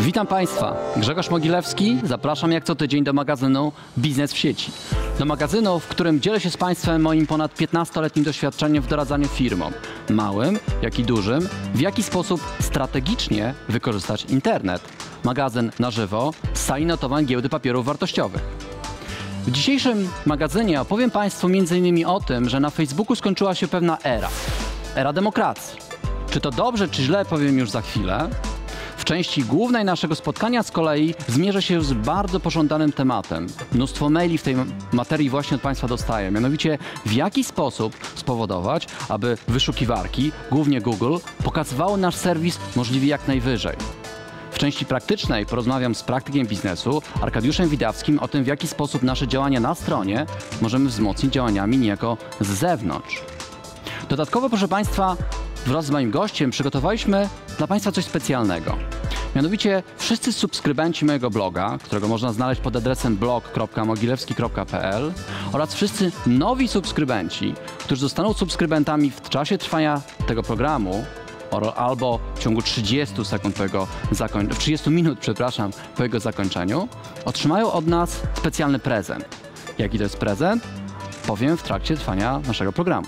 Witam Państwa. Grzegorz Mogilewski. Zapraszam jak co tydzień do magazynu Biznes w sieci. Do magazynu, w którym dzielę się z Państwem moim ponad 15-letnim doświadczeniem w doradzaniu firmom, małym, jak i dużym, w jaki sposób strategicznie wykorzystać internet. Magazyn na żywo z sali notowań giełdy papierów wartościowych. W dzisiejszym magazynie opowiem Państwu m.in. o tym, że na Facebooku skończyła się pewna era. Era demokracji. Czy to dobrze, czy źle, powiem już za chwilę. W części głównej naszego spotkania z kolei zmierzę się z bardzo pożądanym tematem. Mnóstwo maili w tej materii właśnie od Państwa dostaję. Mianowicie, w jaki sposób spowodować, aby wyszukiwarki, głównie Google, pokazywały nasz serwis możliwie jak najwyżej. W części praktycznej porozmawiam z praktykiem biznesu Arkadiuszem Widawskim o tym, w jaki sposób nasze działania na stronie możemy wzmocnić działaniami niejako z zewnątrz. Dodatkowo, proszę Państwa, wraz z moim gościem przygotowaliśmy dla Państwa coś specjalnego. Mianowicie wszyscy subskrybenci mojego bloga, którego można znaleźć pod adresem blog.mogilewski.pl oraz wszyscy nowi subskrybenci, którzy zostaną subskrybentami w czasie trwania tego programu, albo w ciągu 30 sekund po jego zakoń- 30 minut, przepraszam, po jego zakończeniu, otrzymają od nas specjalny prezent. Jaki to jest prezent? Powiem w trakcie trwania naszego programu.